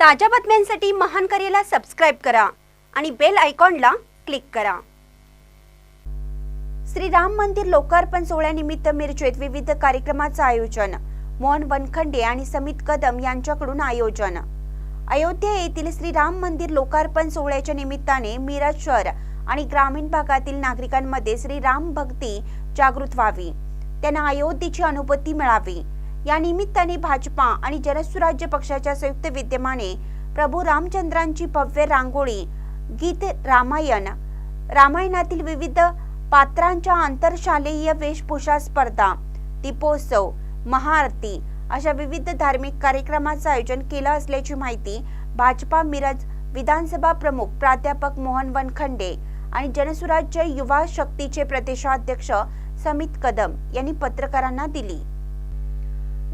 ताज्या बातम्यांसाठी महान करेला सबस्क्राईब करा आणि बेल आयकॉनला क्लिक करा. श्री राम मंदिर लोकार्पण सोहळ्यानिमित्त मिरजेत विविध कार्यक्रमाचं आयोजन. मोहन वनखंडे आणि समित कदम यांच्याकडून आयोजन. अयोध्या येथील श्री राम मंदिर लोकार्पण सोहळ्याच्या निमित्ताने मिरज शहर आणि ग्रामीण भागातील नागरिकांमध्ये श्री राम भक्ती जागृत व्हावी. त्यांना अयोध्येची अनुभूती मिळावी. या निमित्ताने भाजपा आणि जनसुराज्य पक्षाच्या संयुक्त विद्यमाने प्रभू रामचंद्रांची भव्य रांगोळी गीत रामायण रामायणातील विविध पात्रांच्या आंतरशालेय वेशभूषा स्पर्धा दीपोत्सव महाआरती अशा विविध धार्मिक कार्यक्रमाचं आयोजन केलं असल्याची माहिती भाजपा मिरज विधानसभा प्रमुख प्राध्यापक मोहन वनखंडे आणि जनसुराज्य युवा शक्तीचे प्रदेशाध्यक्ष समित कदम यांनी पत्रकारांना दिली.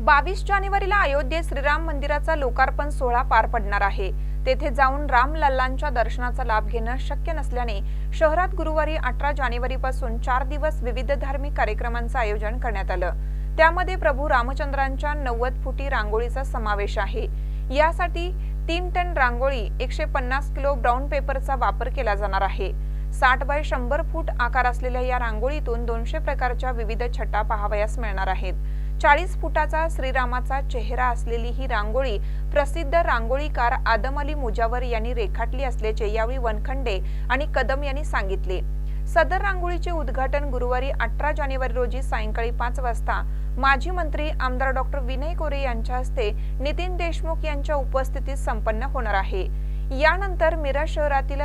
बावीस जानेवारीला अयोध्येत श्रीराम मंदिराचा लोकार्पण सोहळा पार पडणार आहे. तेथे जाऊन रामलल्लांच्या दर्शनाचा लाभ घेणं शक्य नसल्याने शहरात गुरुवारी अठरा जानेवारीपासून चार दिवस विविध धार्मिक कार्यक्रमांचं आयोजन करण्यात आलं. त्यामध्ये प्रभू रामचंद्रांच्या नव्वद फुटी रांगोळीचा समावेश आहे. यासाठी तीन टन रांगोळी एकशे पन्नास किलो ब्राऊन पेपरचा वापर केला जाणार आहे. साठ बाय शंभर फूट आकार असलेल्या या रांगोळीतून दोनशे प्रकारच्या विविध छटा पाहावयास मिळणार आहेत. चाळीस फुटाचा श्रीरामाचा चेहरा असलेली ही रांगोळी प्रसिद्ध रांगोळीकार आदम अली मुजावर यांनी रेखाटली असल्याचे यावेळी वनखंडे आणि कदम यांनी सांगितले. सदर रांगोळीचे उद्घाटन गुरुवारी अठरा जानेवारी रोजी सायंकाळी पाच वाजता माजी मंत्री आमदार डॉक्टर विनय कोरे यांच्या हस्ते नितीन देशमुख यांच्या उपस्थितीत संपन्न होणार आहे. यानंतर मिरज शहरातील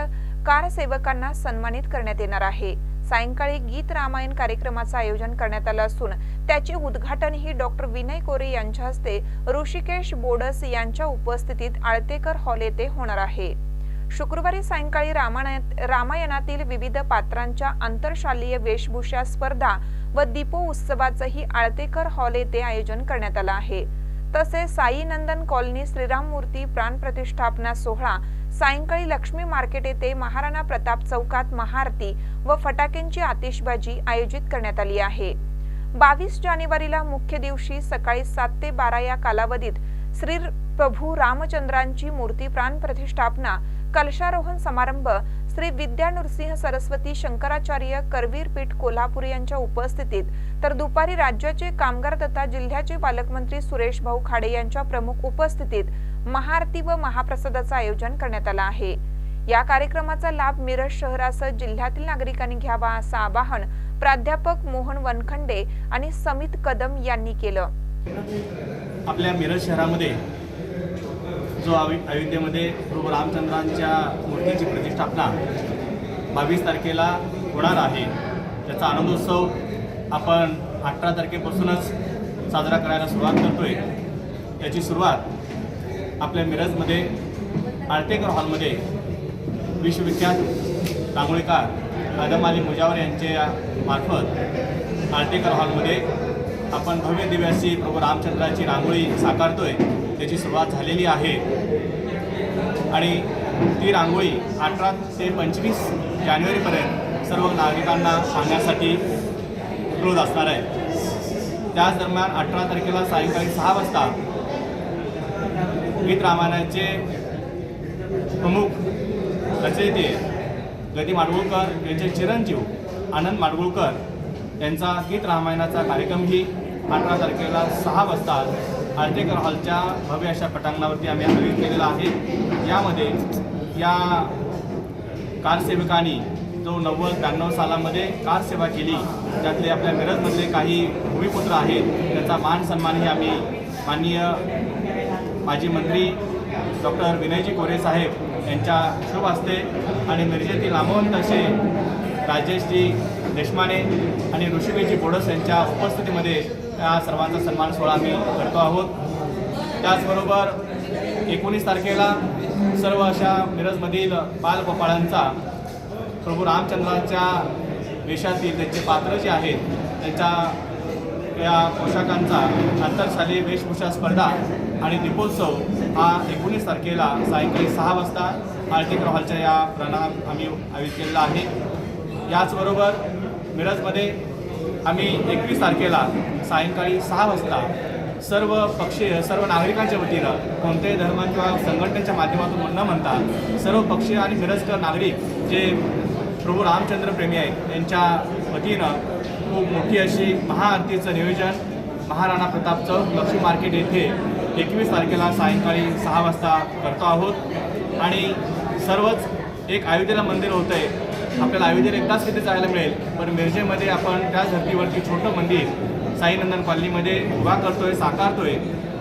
कार सेवकांना सन्मानित करण्यात येणार आहे. सायंकाळी गीत रामायण कार्यक्रमाचं आयोजन करण्यात आलं असून त्याचे उद्घाटनही डॉक्टर विनय कोरे यांच्या हस्ते ऋषिकेश बोडस यांच्या उपस्थितीत आळतेकर हॉल येथे होणार आहे. शुक्रवारी सायंकाळी रामायणातील विविध पात्रांच्या आंतरशालीय वेशभूषा स्पर्धा व दीपो उत्सवाचंही आळतेकर हॉल येथे आयोजन करण्यात आलं आहे. तसेच साई नंदन कॉलनी श्रीराम मूर्ती प्राण प्रतिष्ठापना सोहळा सायंकाळी लक्ष्मी मार्केट येथे महाराणा प्रताप चौकात महाआरती व फटाक्यांची आतिषबाजी आयोजित करण्यात आली आहे. बावीस जानेवारीला मुख्य दिवशी सकाळी सात ते बारा या कालावधीत श्री प्रभू रामचंद्रांची मूर्ती प्राण प्रतिष्ठापना कलशारोहण समारंभ श्री विद्या नृसिंह सरस्वती शंकराचार्य करवीर पीठ कोल्हापूर यांच्या उपस्थितीत तर दुपारी राज्याचे कामगार तथा जिल्ह्याचे पालकमंत्री सुरेश भाऊ खाडे यांच्या प्रमुख उपस्थितीत महाआरती व महाप्रसादाचं आयोजन करण्यात आलं आहे. या कार्यक्रमाचा लाभ मिरज शहरासह जिल्ह्यातील नागरिकांनी घ्यावा असं आवाहन प्राध्यापक मोहन वनखंडे आणि समित कदम यांनी केलं. आपल्या मिरज शहरामध्ये जो अवि अयोध्येमध्ये प्रभू रामचंद्रांच्या मूर्तीची प्रतिष्ठापना बावीस तारखेला होणार आहे त्याचा आनंदोत्सव आपण अठरा तारखेपासूनच साजरा करायला सुरुवात करतोय. त्याची सुरुवात आपल्या मिरजमध्ये आळतेकर हॉलमध्ये विश्वविख्यात रांगोळीकार आदम अली मुजावर यांच्या मार्फत आळतेकर हॉलमध्ये आपण भव्य दिव्याची प्रभू रामचंद्राची रांगोळी साकारतोय. त्याची सुरुवात झालेली आहे. आणि ती रांगोळी अठरा ते पंचवीस जानेवारीपर्यंत सर्व नागरिकांना सांगण्यासाठी क्लोज असणार आहे. त्याच दरम्यान अठरा तारखेला सायंकाळी सहा वाजता गीत रामायणाचे प्रमुख रचयिते गती माडगुळकर यांचे चिरंजीव आनंद माडगुळकर यांचा गीत रामायणाचा कार्यक्रमही अठरा तारखेला सहा वाजता आर्टेकर हॉलच्या भव्य अशा पटांगणावरती आम्ही आयोजित केलेला आहे. यामध्ये या कारसेवकांनी जो नव्वद ब्याण्णव सालामध्ये कारसेवा केली त्यातले आपल्या मिरजमधले काही भूमिपुत्र आहेत त्यांचा मान सन्मानही आम्ही माननीय माजी मंत्री डॉक्टर विनयजी कोरे साहेब यांच्या शुभ असते आणि मिरजेतील नामवंत असे राजेशजी देशमाने आणि ऋषिकेशजी बोडस यांच्या उपस्थितीमध्ये या सर्वांचा सन्मान सोहळा आम्ही करतो आहोत. त्याचबरोबर एकोणीस तारखेला सर्व अशा मिरजमधील बालगोपाळांचा प्रभू रामचंद्राच्या वेशातील त्यांचे पात्र जे आहेत त्यांच्या या पोशाखांचा आंतरशालीय वेशभूषा स्पर्धा आणि दीपोत्सव हा एकोणीस तारखेला सायंकाळी सहा वाजता आर्टिकर हॉलच्या या प्रणाम आम्ही आयोजित केलेला आहे. याचबरोबर मिरजमध्ये आम्ही एकवीस तारखेला सायंकाळी सहा वाजता सर्व पक्षीय सर्व नागरिकांच्या वतीनं कोणत्याही धर्म किंवा संघटनेच्या माध्यमातून न म्हणता सर्व पक्षीय आणि मिरजकर नागरिक जे प्रभू रामचंद्र प्रेमी आहेत यांच्या वतीनं खूप मोठी अशी महाआरतीचं नियोजन महाराणा प्रताप चौक लक्ष्मी मार्केट येथे एकवीस तारखेला सायंकाळी सहा वाजता करतो आहोत. आणि सर्वच एक अयोध्येला मंदिर होतं आहे आपल्याला आयोजन एकदाच तिथे जायला मिळेल. पण मिरजेमध्ये आपण त्या धर्तीवरती छोटं मंदिर साईनंदन कॉलनीमध्ये उभा करतोय साकारतोय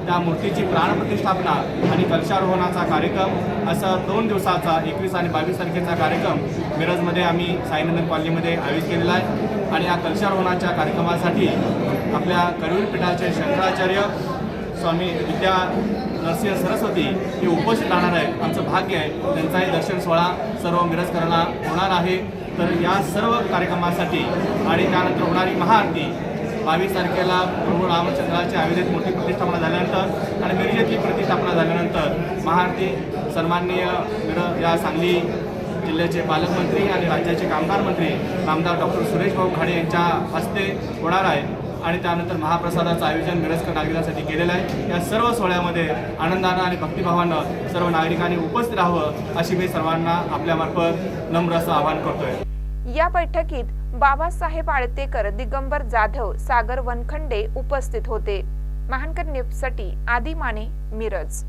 त्या मूर्तीची प्राणप्रतिष्ठापना आणि कलशारोहणाचा कार्यक्रम असा दोन दिवसाचा एकवीस आणि बावीस तारखेचा कार्यक्रम मिरजमध्ये आम्ही साईनंदन कॉलनीमध्ये आयोजित केलेला आहे. आणि या कलशारोहणाच्या कार्यक्रमासाठी आपल्या करूर पीठाचे शंकराचार्य स्वामी विद्या नरसिंह सरस्वती हे उपस्थित राहणार आहेत. आमचं भाग्य आहे. त्यांचाही दर्शन सोहळा सर्व मिरजकरांना होणार आहे. तर या सर्व कार्यक्रमासाठी आणि त्यानंतर होणारी महाआरती बावीस तारखेला प्रभू रामचंद्राच्या अयोध्येत मोठी प्रतिष्ठापना झाल्यानंतर आणि मिरजेतली प्रतिष्ठापना झाल्यानंतर महाआरती सन्माननीय मिर या सांगली जिल्ह्याचे पालकमंत्री आणि राज्याचे कामगार मंत्री नामदार डॉक्टर सुरेश भाऊ खाडे यांच्या हस्ते होणार आहे. आणि त्यानंतर महाप्रसादाचं आयोजन मिरजकर नागरिकांसाठी केलेलं आहे. या सर्व सोहळ्यामध्ये आनंदानं आणि भक्तिभावानं सर्व नागरिकांनी उपस्थित राहावं अशी मी सर्वांना आपल्यामार्फत नम्र असं आवाहन करतोय. या बैठकीत बाबासाहेब आळतेकर दिगंबर जाधव सागर वनखंडे उपस्थित होते. महानकर न्यूजसाठी आदी माने मिरज.